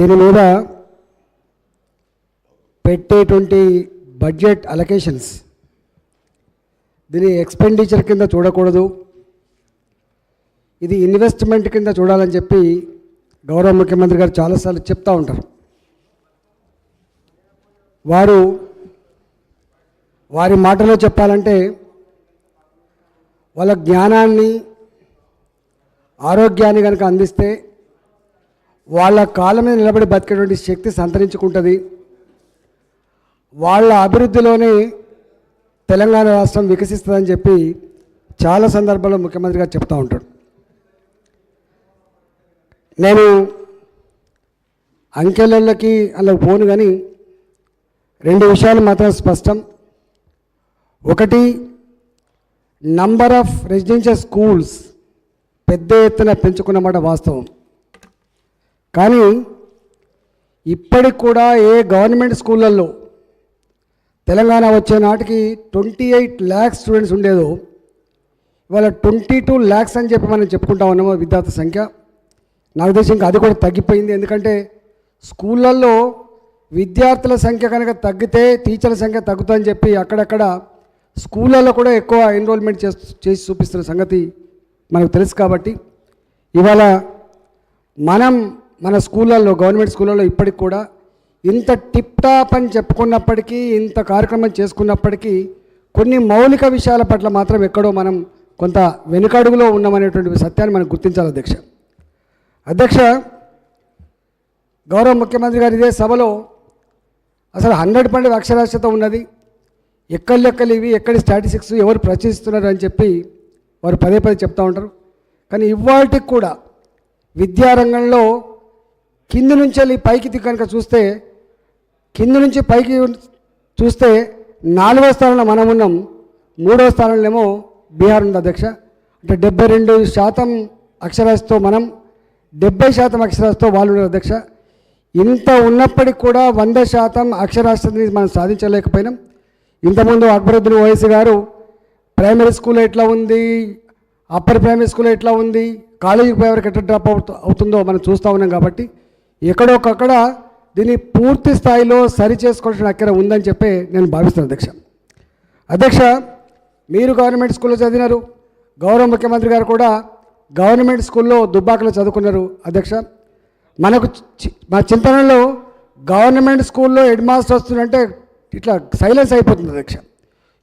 దీని మీద పెట్టేటువంటి బడ్జెట్ అలొకేషన్స్ దీని ఎక్స్పెండిచర్ కింద చూడకూడదు. ఇది ఇన్వెస్ట్మెంట్ కింద చూడాలని చెప్పి గౌరవ ముఖ్యమంత్రి గారు చాలాసార్లు చెప్తూ ఉంటారు. వారు వారి మాటలో చెప్పాలంటే వాళ్ళ జ్ఞానాన్ని ఆరోగ్యాన్ని కనుక అందిస్తే వాళ్ళ కాళ్ళ మీద నిలబడి బతికేటువంటి శక్తి సంతరించుకుంటుంది. వాళ్ళ అభివృద్ధిలోనే తెలంగాణ రాష్ట్రం వికసిస్తుందని చెప్పి చాలా సందర్భాల్లో ముఖ్యమంత్రి గారు చెప్తూ ఉంటాడు నేను అంకెలకి అలా పోను కానీ రెండు విషయాలు మాత్రం స్పష్టం. ఒకటి నంబర్ ఆఫ్ రెసిడెన్షియల్ స్కూల్స్ పెద్ద ఎత్తున పెంచుకున్నమాట వాస్తవం. కానీ ఇప్పటికి కూడా ఏ గవర్నమెంట్ స్కూళ్ళల్లో తెలంగాణ వచ్చే నాటికి ట్వంటీ ఎయిట్ ల్యాక్స్ స్టూడెంట్స్ ఉండేదో ఇవాళ ట్వంటీ టూ ల్యాక్స్ అని చెప్పి మనం చెప్పుకుంటా ఉన్నాము విద్యార్థి సంఖ్య? నాకు తెలిసి ఇంకా అది కూడా తగ్గిపోయింది. ఎందుకంటే స్కూళ్ళల్లో విద్యార్థుల సంఖ్య కనుక తగ్గితే టీచర్ల సంఖ్య తగ్గుతుందని చెప్పి అక్కడక్కడ స్కూళ్ళల్లో కూడా ఎక్కువ ఎన్రోల్మెంట్ చేసి చేసి చూపిస్తున్న సంగతి మనకు తెలుసు కాబట్టి ఇవాళ మనం మన స్కూళ్ళల్లో గవర్నమెంట్ స్కూళ్ళల్లో ఇప్పటికి కూడా ఇంత టిప్ టాప్ అని చెప్పుకున్నప్పటికీ ఇంత కార్యక్రమం చేసుకున్నప్పటికీ కొన్ని మౌలిక విషయాల పట్ల మాత్రం ఎక్కడో మనం కొంత వెనుకడుగులో ఉన్నామనేటువంటి సత్యాన్ని మనం గుర్తించాలి అధ్యక్ష. అధ్యక్ష గౌరవ ముఖ్యమంత్రి గారు ఇదే సభలో అసలు హండ్రెడ్ పర్సెంట్ అక్షరాస్యత ఉన్నది. ఎక్కడి లెక్కలు ఇవి ఎక్కడి స్టాటిస్టిక్స్ ఎవరు ప్రచురిస్తున్నారు అని చెప్పి వారు పదే పదే చెప్తూ ఉంటారు. కానీ ఇవాటికి కూడా విద్యారంగంలో కింది నుంచి వెళ్ళి పైకి కనుక చూస్తే కింది నుంచి పైకి చూస్తే నాలుగో స్థానంలో మనం ఉన్నాం. మూడో స్థానంలో ఏమో బీహార్ ఉంది అధ్యక్ష. అంటే డెబ్బై రెండు శాతం అక్షరాస్యతో మనం డెబ్బై శాతం అక్షరాస్తో వాళ్ళు ఉన్నారు అధ్యక్ష. ఇంత ఉన్నప్పటికీ కూడా వంద శాతం అక్షరాస్యతని మనం సాధించలేకపోయినాం. ఇంతకుముందు అక్బరుద్దీన్ ఓవైసీ గారు ప్రైమరీ స్కూల్లో ఎట్లా ఉంది అప్పర్ ప్రైమరీ స్కూల్లో ఎట్లా ఉంది కాలేజీకి పోయేవరకు ఎట్లా డ్రాప్ అవుట్ అవుతుందో మనం చూస్తూ ఉన్నాం కాబట్టి ఎక్కడొకక్కడ దీన్ని పూర్తి స్థాయిలో సరి చేసుకోవాల్సిన అక్కర ఉందని చెప్పి నేను భావిస్తాను అధ్యక్ష. అధ్యక్ష మీరు గవర్నమెంట్ స్కూల్లో చదివినారు గౌరవ ముఖ్యమంత్రి గారు కూడా గవర్నమెంట్ స్కూల్లో దుబ్బాకలో చదువుకున్నారు అధ్యక్ష. మనకు మా చింతనలో గవర్నమెంట్ స్కూల్లో హెడ్ మాస్టర్ వస్తుందంటే ఇట్లా సైలెన్స్ అయిపోతుంది అధ్యక్ష.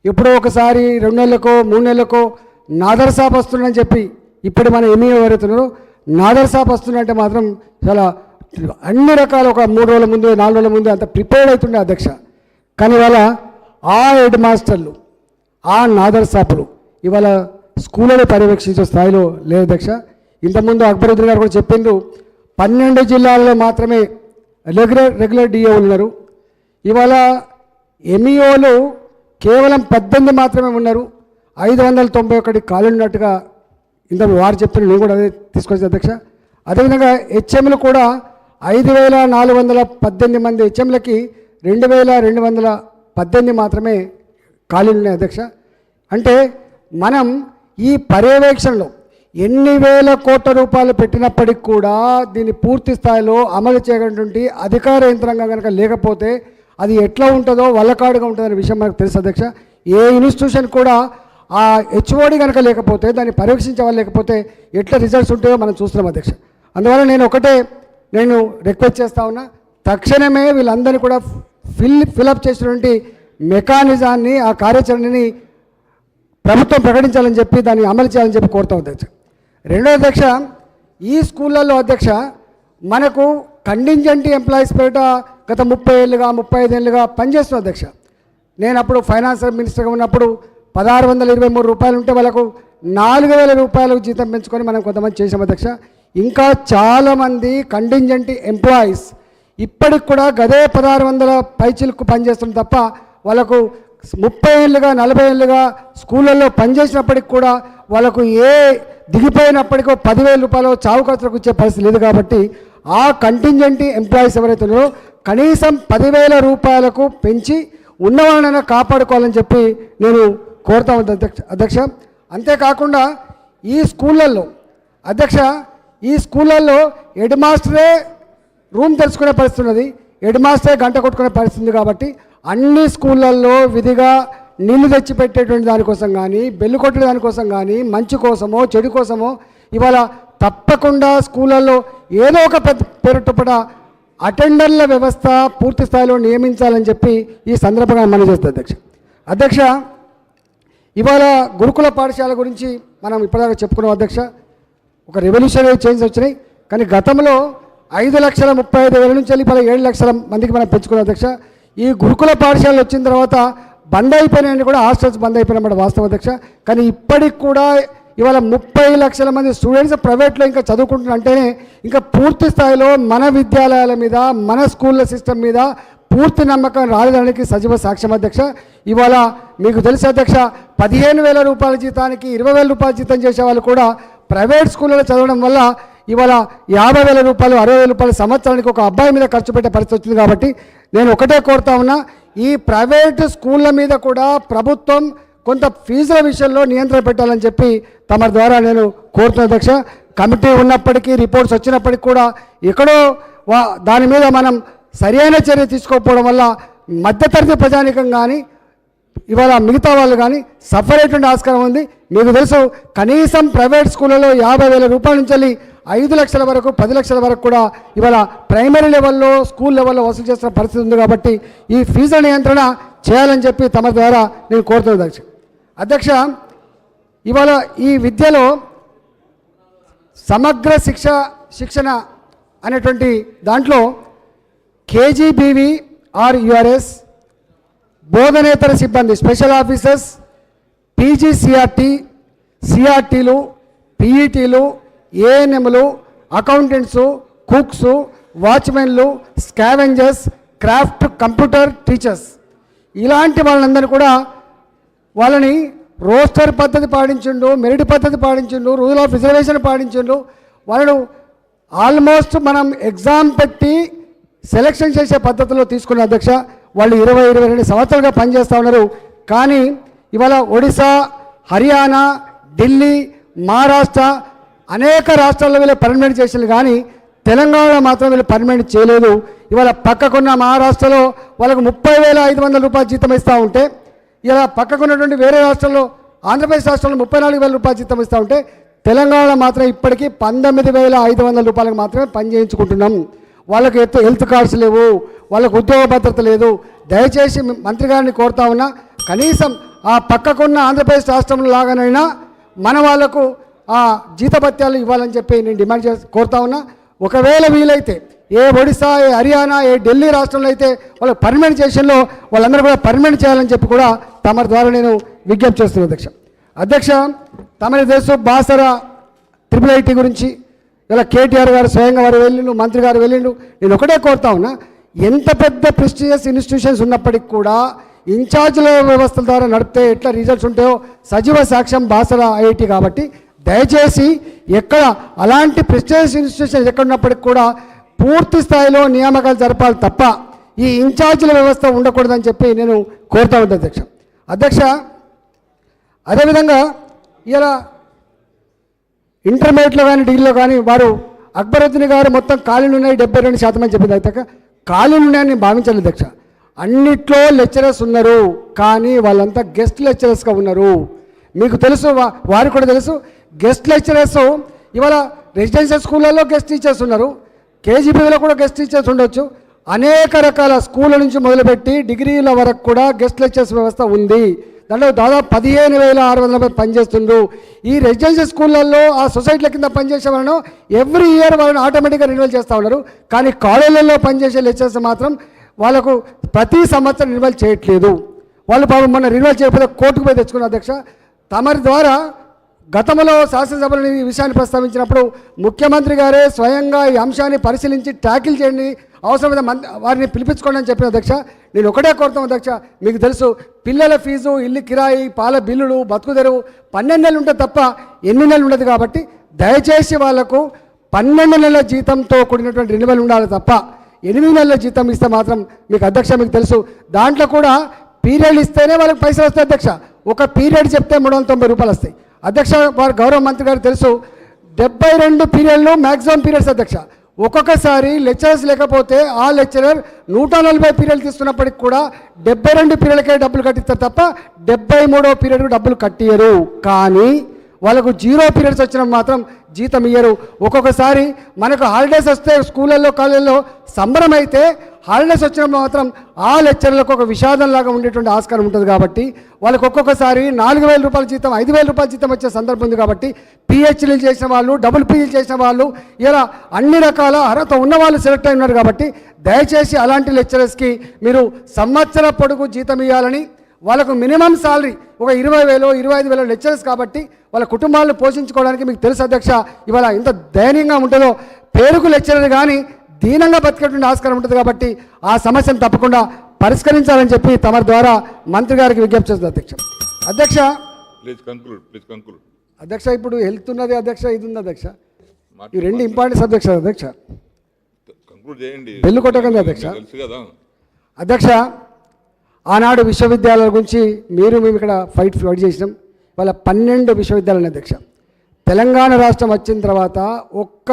ఎప్పుడో ఒకసారి రెండు నెలలకో మూడు నెలలకో నాదర్ సాబ్ వస్తుందని చెప్పి ఇప్పుడు మన ఏమీ ఎవరైతున్నారో నాదర్ సాబ్ వస్తుందంటే మాత్రం చాలా అన్ని రకాల ఒక మూడు రోజుల ముందు నాలుగు రోజుల ముందు అంత ప్రిపేర్డ్ అవుతుండే అధ్యక్ష. కానీ ఇవాళ ఆ హెడ్ మాస్టర్లు ఆ నాదర్ సాపులు ఇవాళ స్కూళ్ళని పర్యవేక్షించే స్థాయిలో లేదు అధ్యక్ష. ఇంతకుముందు అక్బరుద్దీన్ గారు కూడా చెప్పిండ్రు పన్నెండు జిల్లాల్లో మాత్రమే రెగ్యులర్ రెగ్యులర్ డిఏ ఉన్నారు. ఇవాళ ఎంఈఓలు కేవలం పద్దెనిమిది మాత్రమే ఉన్నారు. ఐదు వందల తొంభై ఒకటి ఖాళీ ఉన్నట్టుగా ఇంత వారు చెప్పిన నేను కూడా అదే తీసుకొచ్చి అధ్యక్ష. అదేవిధంగా హెచ్ఎంలు కూడా ఐదు వేల నాలుగు వందల పద్దెనిమిది మంది హెచ్ఎంలకి రెండు వేల రెండు వందల పద్దెనిమిది మాత్రమే ఖాళీలు ఉన్నాయి అధ్యక్ష. అంటే మనం ఈ పర్యవేక్షణలో ఎన్ని వేల కోట్ల రూపాయలు పెట్టినప్పటికి కూడా దీన్ని పూర్తి స్థాయిలో అమలు చేయనటువంటి అధికార యంత్రాంగం కనుక లేకపోతే అది ఎట్లా ఉంటుందో వల్లకాడుగా ఉంటుందనే విషయం మనకు తెలుసు అధ్యక్ష. ఏ ఇన్స్టిట్యూషన్ కూడా ఆ హెచ్ఓడి కనుక లేకపోతే దాన్ని పర్యవేక్షించే వాళ్ళు లేకపోతే ఎట్లా రిజల్ట్స్ ఉంటాయో మనం చూస్తున్నాం అధ్యక్ష. అందువల్ల నేను ఒకటే నేను రిక్వెస్ట్ చేస్తా ఉన్నా తక్షణమే వీళ్ళందరినీ కూడా ఫిల్ ఫిలప్ చేసినటువంటి మెకానిజాన్ని ఆ కార్యాచరణని ప్రభుత్వం ప్రకటించాలని చెప్పి దాన్ని అమలు చేయాలని చెప్పి కోరుతాం అధ్యక్ష. రెండో అధ్యక్ష ఈ స్కూళ్ళల్లో అధ్యక్ష మనకు కంటింజెంట్ ఎంప్లాయీస్ పేట గత ముప్పై ఏళ్ళుగా ముప్పై ఐదు ఏళ్ళుగా పనిచేస్తున్న అధ్యక్ష. నేను అప్పుడు ఫైనాన్స్ మినిస్టర్గా ఉన్నప్పుడు పదహారు వందల ఇరవై మూడు రూపాయలు ఉంటే వాళ్ళకు నాలుగు వేల రూపాయలు జీతం పెంచుకొని మనం కొంతమంది చేసాం అధ్యక్ష. ఇంకా చాలామంది కంటింజెంట్ ఎంప్లాయీస్ ఇప్పటికి కూడా గదే పదహారు వందల పైచిలకు పనిచేస్తుంది తప్ప వాళ్ళకు ముప్పై ఏళ్ళుగా నలభై ఏళ్ళుగా స్కూళ్ళల్లో పనిచేసినప్పటికి కూడా వాళ్ళకు ఏ దిగిపోయినప్పటికీ పదివేల రూపాయలు చావు ఖర్చులకు ఇచ్చే పరిస్థితి లేదు కాబట్టి ఆ కంటింజెంట్ ఎంప్లాయీస్ ఎవరైతే ఉన్నారో కనీసం పదివేల రూపాయలకు పెంచి ఉన్నవాళ్ళనైనా కాపాడుకోవాలని చెప్పి నేను కోరుతా ఉంది అధ్యక్ష అధ్యక్ష. అంతేకాకుండా ఈ స్కూళ్ళల్లో అధ్యక్ష ఈ స్కూళ్ళల్లో హెడ్ మాస్టరే రూమ్ తెలుసుకునే పరిస్థితి ఉన్నది. హెడ్ మాస్టరే గంట కొట్టుకునే పరిస్థితి ఉంది కాబట్టి అన్ని స్కూళ్ళల్లో విధిగా నీళ్ళు తెచ్చిపెట్టేటువంటి దానికోసం కానీ బెల్లు కొట్టిన దానికోసం కానీ మంచి కోసమో చెడు కోసమో ఇవాళ తప్పకుండా స్కూళ్ళల్లో ఏదో ఒక పెద్ద పేరుటపడ అటెండర్ల వ్యవస్థ పూర్తి స్థాయిలో నియమించాలని చెప్పి ఈ సందర్భంగా మనం చేస్తాం అధ్యక్ష. అధ్యక్ష ఇవాళ గురుకుల పాఠశాల గురించి మనం ఇప్పటిదాకా చెప్పుకున్నాం అధ్యక్ష. ఒక రెవల్యూషనరీ చేంజ్ వచ్చినాయి. కానీ గతంలో ఐదు లక్షల ముప్పై ఐదు వేల నుంచి వెళ్ళి ఇవాళ ఏడు లక్షల మందికి మనం పెంచుకున్న అధ్యక్ష. ఈ గురుకుల పాఠశాలలు వచ్చిన తర్వాత బంద్ అయిపోయినాయని కూడా హాస్టల్స్ బంద్ అయిపోయినమాట వాస్తవ అధ్యక్ష. కానీ ఇప్పటికి కూడా ఇవాళ ముప్పై లక్షల మంది స్టూడెంట్స్ ప్రైవేట్లో ఇంకా చదువుకుంటున్నారంటేనే ఇంకా పూర్తి స్థాయిలో మన విద్యాలయాల మీద మన స్కూళ్ళ సిస్టమ్ మీద పూర్తి నమ్మకం రాలేదానికి సజీవ సాక్ష్యం అధ్యక్ష. ఇవాళ మీకు తెలుసు అధ్యక్ష పదిహేను వేల రూపాయల జీతానికి ఇరవై వేల రూపాయల జీతం చేసే వాళ్ళు కూడా ప్రైవేట్ స్కూళ్ళలో చదవడం వల్ల ఇవాళ యాభై వేల రూపాయలు అరవై వేల రూపాయలు సంవత్సరానికి ఒక అబ్బాయి మీద ఖర్చు పెట్టే పరిస్థితి వచ్చింది కాబట్టి నేను ఒకటే కోరుతా ఉన్నా ఈ ప్రైవేట్ స్కూళ్ళ మీద కూడా ప్రభుత్వం కొంత ఫీజుల విషయంలో నియంత్రణ పెట్టాలని చెప్పి తమ ద్వారా నేను కోరుతున్న అధ్యక్ష. కమిటీ ఉన్నప్పటికీ రిపోర్ట్స్ వచ్చినప్పటికీ కూడా ఎక్కడో వా దాని మీద మనం సరైన చర్య తీసుకోకపోవడం వల్ల మధ్యతరగతి ప్రజానికం కానీ ఇవాళ మిగతా వాళ్ళు కానీ సఫర్ అయ్యేటువంటి ఆస్కారం ఉంది. మీకు తెలుసు కనీసం ప్రైవేట్ స్కూళ్ళలో యాభై వేల రూపాయల నుంచి వెళ్ళి ఐదు లక్షల వరకు పది లక్షల వరకు కూడా ఇవాళ ప్రైమరీ లెవెల్లో స్కూల్ లెవెల్లో వసూలు చేసిన పరిస్థితి ఉంది కాబట్టి ఈ ఫీజుల నియంత్రణ చేయాలని చెప్పి తమ ద్వారా నేను కోరుతున్నాను అధ్యక్ష. అధ్యక్ష ఇవాళ ఈ విద్యలో సమగ్ర శిక్ష శిక్షణ అనేటువంటి దాంట్లో కేజీబీవి ఆర్ యుఆర్ఎస్ బోధనేతర సిబ్బంది స్పెషల్ ఆఫీసర్స్ పీజీసీఆర్టీ సిఆర్టీలు పీఈటీలు ఏఎన్ఎంలు అకౌంటెంట్సు కుక్స్ వాచ్మెన్లు స్కావెంజర్స్ క్రాఫ్ట్ కంప్యూటర్ టీచర్స్. ఇలాంటి వాళ్ళందరూ కూడా వాళ్ళని రోస్టర్ పద్ధతి పాటించిండు మెరిట్ పద్ధతి పాటించిండు రూల్ ఆఫ్ రిజర్వేషన్ పాటించిండు. వాళ్ళను ఆల్మోస్ట్ మనం ఎగ్జామ్ పెట్టి సెలెక్షన్ చేసే పద్ధతిలో తీసుకున్న అధ్యక్ష వాళ్ళు ఇరవై ఇరవై రెండు సంవత్సరాలుగా పనిచేస్తూ ఉన్నారు. కానీ ఇవాళ ఒడిశా హర్యానా ఢిల్లీ మహారాష్ట్ర అనేక రాష్ట్రాల్లో వీళ్ళు పర్మనెంట్ చేసారు కానీ తెలంగాణలో మాత్రం వీళ్ళు పర్మనెంట్ చేయలేదు. ఇవాళ పక్కకున్న మహారాష్ట్రలో వాళ్ళకు ముప్పై వేల ఐదు వందల రూపాయలు జీతం ఇస్తూ ఉంటే ఇలా పక్కకున్నటువంటి వేరే రాష్ట్రంలో ఆంధ్రప్రదేశ్ రాష్ట్రంలో ముప్పై నాలుగు వేల రూపాయలు జీతం ఇస్తూ ఉంటే తెలంగాణ మాత్రం ఇప్పటికీ పంతొమ్మిది వేల ఐదు వందల రూపాయలకు మాత్రమే పని చేయించుకుంటున్నాం. వాళ్ళకి హెల్త్ కార్డ్స్ లేవు. వాళ్ళకు ఉద్యోగ భద్రత లేదు. దయచేసి మంత్రి గారిని కోరుతా ఉన్నా కనీసం ఆ పక్కకున్న ఆంధ్రప్రదేశ్ రాష్ట్రంలో లాగానైనా మన వాళ్ళకు ఆ జీతభత్యాలు ఇవ్వాలని చెప్పి నేను డిమాండ్ చే కోరుతా ఉన్నా. ఒకవేళ వీలైతే ఏ ఒడిశా ఏ హర్యానా ఏ ఢిల్లీ రాష్ట్రంలో అయితే వాళ్ళ పర్మనెంట్ చేషన్లో వాళ్ళందరూ కూడా పర్మనెంట్ చేయాలని చెప్పి కూడా తమ ద్వారా నేను విజ్ఞప్తి చేస్తున్నాను అధ్యక్ష. అధ్యక్ష తమరి తెలుసు బాసర ట్రిపుల్ ఐటీ గురించి. ఇలా కేటీఆర్ గారు స్వయంగా వారు వెళ్ళిండు మంత్రి గారు వెళ్ళిండు. నేను ఒకటే కోరుతా ఉన్నా ఎంత పెద్ద ప్రెస్టీజియస్ ఇన్స్టిట్యూషన్స్ ఉన్నప్పటికీ కూడా ఇన్ఛార్జ్ల వ్యవస్థల ద్వారా నడిపితే ఎట్లా రిజల్ట్స్ ఉంటాయో సజీవ సాక్ష్యం బాసర ఐఐటి కాబట్టి దయచేసి ఎక్కడ అలాంటి ప్రెస్టీజియస్ ఇన్స్టిట్యూషన్స్ ఎక్కడ ఉన్నప్పటికీ కూడా పూర్తి స్థాయిలో నియామకాలు జరపాలి తప్ప ఈ ఇన్ఛార్జీల వ్యవస్థ ఉండకూడదని చెప్పి నేను కోరుతా ఉంటాను అధ్యక్ష. అధ్యక్ష అదేవిధంగా ఇలా ఇంటర్మీడియట్లో కానీ డిగ్రీలో కానీ వారు అక్బరుద్దీన్ గారు మొత్తం ఖాళీలు ఉన్నాయి డెబ్బై రెండు శాతం అని చెప్పింది అయితే ఖాళీలు ఉన్నాయని నేను భావించాలి అధ్యక్ష అన్నిట్లో లెక్చరర్స్ ఉన్నారు కానీ వాళ్ళంతా గెస్ట్ లెక్చరర్స్గా ఉన్నారు. మీకు తెలుసు వా- వారికి కూడా తెలుసు గెస్ట్ లెక్చరర్స్ ఇవాళ రెసిడెన్షియల్ స్కూళ్ళల్లో గెస్ట్ టీచర్స్ ఉన్నారు. కేజీబీలో కూడా గెస్ట్ టీచర్స్ ఉండొచ్చు. అనేక రకాల స్కూళ్ళ నుంచి మొదలుపెట్టి డిగ్రీల వరకు కూడా గెస్ట్ లెక్చర్స్ వ్యవస్థ ఉంది. దాంట్లో దాదాపు పదిహేను వేల ఆరు వందల మంది పనిచేస్తుండ్రు. ఈ రెసిడెన్షియల్ స్కూళ్ళల్లో ఆ సొసైటీల కింద పనిచేసే వాళ్ళను ఎవ్రీ ఇయర్ వాళ్ళని ఆటోమేటిక్గా రిన్యువల్ చేస్తూ ఉన్నారు. కానీ కాలేజీలలో పనిచేసే లెక్చర్స్ మాత్రం వాళ్ళకు ప్రతి సంవత్సరం రిన్యువల్ చేయట్లేదు. వాళ్ళు పాపం మొన్న రిన్యువల్ చేయకపోతే కోర్టుకు పోయి తెచ్చుకున్న అధ్యక్ష. తమరి ద్వారా గతంలో శాసనసభలో ఈ విషయాన్ని ప్రస్తావించినప్పుడు ముఖ్యమంత్రి గారే స్వయంగా ఈ అంశాన్ని పరిశీలించి ట్యాకిల్ చేయండి. అవసరమైన మంది వారిని పిలిపించుకోండి అని చెప్పిన అధ్యక్ష నేను ఒకటే కోరుతాం అధ్యక్ష మీకు తెలుసు పిల్లల ఫీజు ఇల్లు కిరాయి పాల బిల్లులు బతుకు తెరువు పన్నెండు నెలలు ఉంటుంది తప్ప ఎన్ని నెలలు ఉండదు కాబట్టి దయచేసి వాళ్ళకు పన్నెండు నెలల జీతంతో కూడినటువంటి రెన్యువల్ ఉండాలి తప్ప ఎనిమిది నెలల జీతం ఇస్తే మాత్రం మీకు అధ్యక్ష మీకు తెలుసు. దాంట్లో కూడా పీరియడ్ ఇస్తేనే వాళ్ళకి పైసలు వస్తాయి అధ్యక్ష. ఒక పీరియడ్ చెప్తే మూడు వందల తొంభై రూపాయలు వస్తాయి. అధ్యక్ష వారు గౌరవ మంత్రి గారు తెలుసు డెబ్బై రెండు పీరియడ్లు మ్యాక్సిమం పీరియడ్స్ అధ్యక్ష. ఒక్కొక్కసారి లెక్చరర్స్ లేకపోతే ఆ లెక్చరర్ నూట నలభై పీరియడ్లు తీసుకున్నప్పటికి కూడా డెబ్బై రెండు పీరియడ్లకే డబ్బులు కట్టిస్తారు తప్ప డెబ్బై మూడో పీరియడ్కి డబ్బులు కట్టియరు. కానీ వాళ్ళకు జీరో పీరియడ్స్ వచ్చిన మాత్రం జీతం ఇయ్యరు. ఒక్కొక్కసారి మనకు హాలిడేస్ వస్తే స్కూళ్ళల్లో కాలేజీల్లో సంబరం అయితే హాలిడేస్ వచ్చిన మాత్రం ఆ లెక్చర్లకు ఒక విషాదంలాగా ఉండేటువంటి ఆస్కారం ఉంటుంది కాబట్టి వాళ్ళకి ఒక్కొక్కసారి నాలుగు వేల రూపాయల జీతం ఐదు వేల రూపాయల జీతం వచ్చే సందర్భం ఉంది కాబట్టి పిహెచ్డీలు చేసిన వాళ్ళు డబుల్ పీజీలు చేసిన వాళ్ళు ఇలా అన్ని రకాల అర్హత ఉన్న వాళ్ళు సెలెక్ట్ అయి ఉన్నారు కాబట్టి దయచేసి అలాంటి లెక్చరర్స్కి మీరు సంవత్సర పొడుగు జీతం ఇవ్వాలని వాళ్ళకు మినిమం సాలరీ ఒక ఇరవై వేలు ఇరవై ఐదు వేల లెక్చరర్స్ కాబట్టి వాళ్ళ కుటుంబాలను పోషించుకోవడానికి మీకు తెలుసు అధ్యక్ష ఇవాళ ఇంత దయనీయంగా ఉంటుందో. పేరుకు లెక్చరర్ కానీ దీనంగా బతికేటువంటి ఆస్కారం ఉంటుంది కాబట్టి ఆ సమస్యను తప్పకుండా పరిష్కరించాలని చెప్పి తమ ద్వారా మంత్రి గారికి విజ్ఞప్తి చేస్తుంది అధ్యక్ష. అధ్యక్ష. ప్లీజ్ కంక్లూడ్ ప్లీజ్ కంక్లూడ్ అధ్యక్ష ఇప్పుడు హెల్త్ ఉన్నది అధ్యక్ష ఇది ఉంది అధ్యక్ష. ఈ రెండు ఇంపార్టెంట్ సబ్జెక్ట్స్ అధ్యక్ష. బెల్లు కొట్టకండి అధ్యక్ష. అధ్యక్ష ఆనాడు విశ్వవిద్యాలయాల గురించి మీరు మేము ఇక్కడ ఫైట్ ఫైట్ చేసినాం. వాళ్ళ పన్నెండు విశ్వవిద్యాలయ అధ్యక్ష. తెలంగాణ రాష్ట్రం వచ్చిన తర్వాత ఒక్క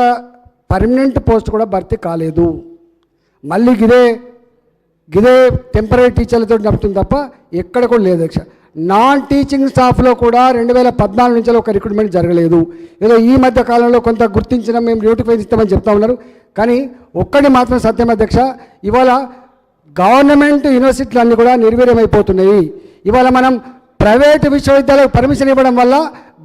పర్మనెంట్ పోస్ట్ కూడా భర్తీ కాలేదు. మళ్ళీ గిదే గిదే టెంపరీ టీచర్లతో నడుపుతుంది తప్ప ఎక్కడ కూడా లేదు అధ్యక్ష. నాన్ టీచింగ్ స్టాఫ్లో కూడా రెండు వేల పద్నాలుగు నుంచి ఒక రిక్రూట్మెంట్ జరగలేదు. ఏదో ఈ మధ్య కాలంలో కొంత గుర్తించిన మేము నోటిఫై ఇస్తామని చెప్తా ఉన్నారు. కానీ ఒక్కటి మాత్రం సత్యం అధ్యక్ష. ఇవాళ గవర్నమెంట్ యూనివర్సిటీలు అన్నీ కూడా నిర్వీర్యమైపోతున్నాయి. ఇవాళ మనం ప్రైవేటు విశ్వవిద్యాలయాలకు పర్మిషన్ ఇవ్వడం వల్ల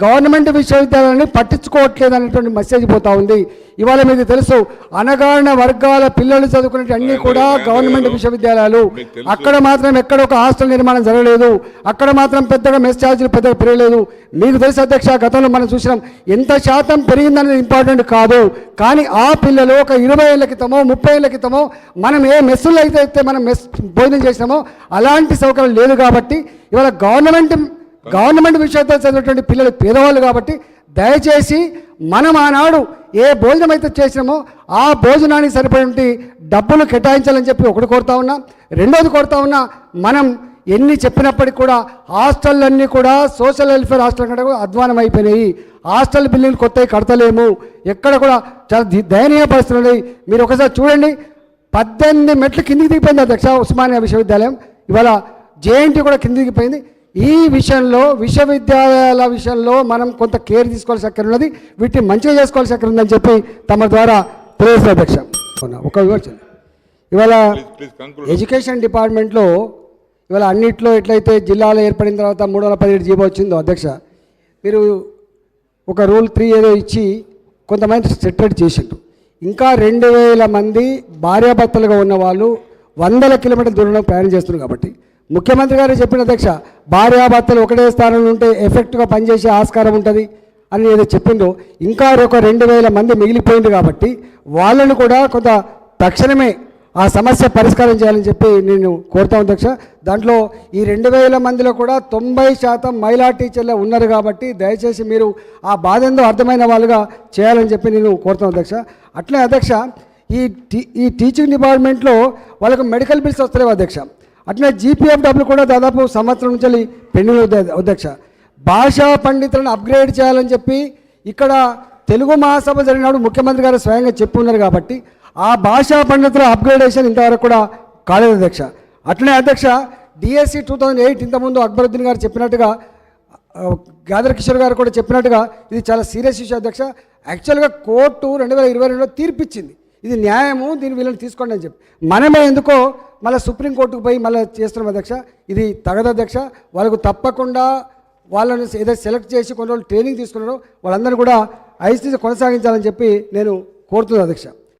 గవర్నమెంట్ విశ్వవిద్యాలయాన్ని పట్టించుకోవట్లేదు అనేటువంటి మెసేజ్ పోతా ఉంది. ఇవాళ మీకు తెలుసు అనగారిన వర్గాల పిల్లలు చదువుకునే అన్ని కూడా గవర్నమెంట్ విశ్వవిద్యాలయాలు. అక్కడ మాత్రం ఎక్కడ ఒక హాస్టల్ నిర్మాణం జరగలేదు. అక్కడ మాత్రం పెద్దగా మెస్ ఛార్జీలు పెద్దగా పెరగలేదు. మీకు తెలుసు అధ్యక్ష గతంలో మనం చూసినాం ఎంత శాతం పెరిగిందనేది ఇంపార్టెంట్ కాదు. కానీ ఆ పిల్లలు ఒక ఇరవై ఏళ్ళ క్రితమో ముప్పై ఏళ్ళ క్రితమో మనం ఏ మెస్సుల్లో అయితే అయితే మనం మెస్ భోజనం చేసినామో అలాంటి సౌకర్యం లేదు కాబట్టి ఇవాళ గవర్నమెంట్ గవర్నమెంట్ విశ్వవిద్యాలయం చదివినటువంటి పిల్లలు పేదవాళ్ళు కాబట్టి దయచేసి మనం ఆనాడు ఏ భోజనం అయితే చేసినామో ఆ భోజనానికి సరిపడి డబ్బులు కేటాయించాలని చెప్పి ఒకటి కోరుతా ఉన్నా రెండోది కోరుతా ఉన్నా మనం ఎన్ని చెప్పినప్పటికీ కూడా హాస్టళ్ళన్నీ కూడా సోషల్ వెల్ఫేర్ హాస్టల్ కంటే కూడా అధ్వానం అయిపోయినాయి హాస్టల్ బిల్డింగ్లు కొత్తవి కడతలేము. ఎక్కడ కూడా చాలా దయనీయ పరిస్థితులు ఉన్నాయి. మీరు ఒకసారి చూడండి. పద్దెనిమిది మెట్లు కిందికి దిగిపోయింది అధ్యక్ష ఉస్మానియా విశ్వవిద్యాలయం. ఇవాళ జేఎన్టీ కూడా కిందికి దిగిపోయింది. ఈ విషయంలో విశ్వవిద్యాలయాల విషయంలో మనం కొంత కేర్ తీసుకోవాల్సి అక్కడ ఉన్నది వీటిని మంచిగా చేసుకోవాల్సి అక్కడ ఉందని చెప్పి తమ ద్వారా తెలియజేసిన అధ్యక్ష? ఒక విమర్శ ఇవాళ ఎడ్యుకేషన్ డిపార్ట్మెంట్లో ఇవాళ అన్నిట్లో ఎట్లయితే జిల్లాలో ఏర్పడిన తర్వాత మూడు వందల పదిహేడు జీవో వచ్చిందో అధ్యక్ష మీరు ఒక రూల్ త్రీ ఏదో ఇచ్చి కొంతమంది సెటరేట్ చేసిండ్రు. ఇంకా రెండు వేల మంది భార్యాభర్తలుగా ఉన్న వాళ్ళు వందల కిలోమీటర్ల దూరంలో ప్రయాణం చేస్తున్నారు కాబట్టి ముఖ్యమంత్రి గారు చెప్పిన అధ్యక్ష భార్యాభర్తలు ఒకటే స్థానంలో ఉంటే ఎఫెక్ట్గా పనిచేసే ఆస్కారం ఉంటుంది అని ఏదో చెప్పిందో ఇంకా ఒక రెండు వేల మంది మిగిలిపోయింది కాబట్టి వాళ్ళను కూడా కొంత తక్షణమే ఆ సమస్య పరిష్కారం చేయాలని చెప్పి నేను కోరుతాను అధ్యక్ష. దాంట్లో ఈ రెండు వేల మందిలో కూడా తొంభై శాతం మహిళా టీచర్లే ఉన్నారు కాబట్టి దయచేసి మీరు ఆ బాధ ఏందో అర్థమైన వాళ్ళుగా చేయాలని చెప్పి నేను కోరుతాను అధ్యక్ష. అట్లే అధ్యక్ష ఈ టీ ఈ టీచింగ్ డిపార్ట్మెంట్లో వాళ్ళకు మెడికల్ బిల్స్ వస్తలేవు అధ్యక్ష? అట్లే జీపీఎఫ్డబ్ల్యూ కూడా దాదాపు సంవత్సరం నుంచి పెండింగ్ అధ్యక్ష. భాషా పండితులను అప్గ్రేడ్ చేయాలని చెప్పి ఇక్కడ తెలుగు మహాసభ జరిగినప్పుడు ముఖ్యమంత్రి గారు స్వయంగా చెప్పున్నారు కాబట్టి ఆ భాషా పండితుల అప్గ్రేడేషన్ ఇంతవరకు కూడా కాలేదు అధ్యక్ష. అట్లనే అధ్యక్ష డిఎస్సి టూ థౌజండ్ ఎయిట్ ఇంతకుముందు అక్బరుద్దీన్ గారు చెప్పినట్టుగా గాదర్ కిషోర్ గారు కూడా చెప్పినట్టుగా ఇది చాలా సీరియస్ ఇష్యూ అధ్యక్ష. యాక్చువల్గా కోర్టు రెండు వేల ఇరవై రెండులో తీర్పిచ్చింది. ఇది న్యాయము దీన్ని వీళ్ళని తీసుకోండి అని చెప్పి. మనమే ఎందుకో మళ్ళీ సుప్రీంకోర్టుకు పోయి మళ్ళీ చేస్తున్నాం అధ్యక్ష. ఇది తగదు అధ్యక్ష. వాళ్ళకు తప్పకుండా వాళ్ళని ఏదైతే సెలెక్ట్ చేసి కొన్ని రోజులు ట్రైనింగ్ తీసుకున్నారో. వాళ్ళందరూ కూడా ఐసీసీ కొనసాగించాలని చెప్పి నేను కోరుతున్నాను అధ్యక్ష.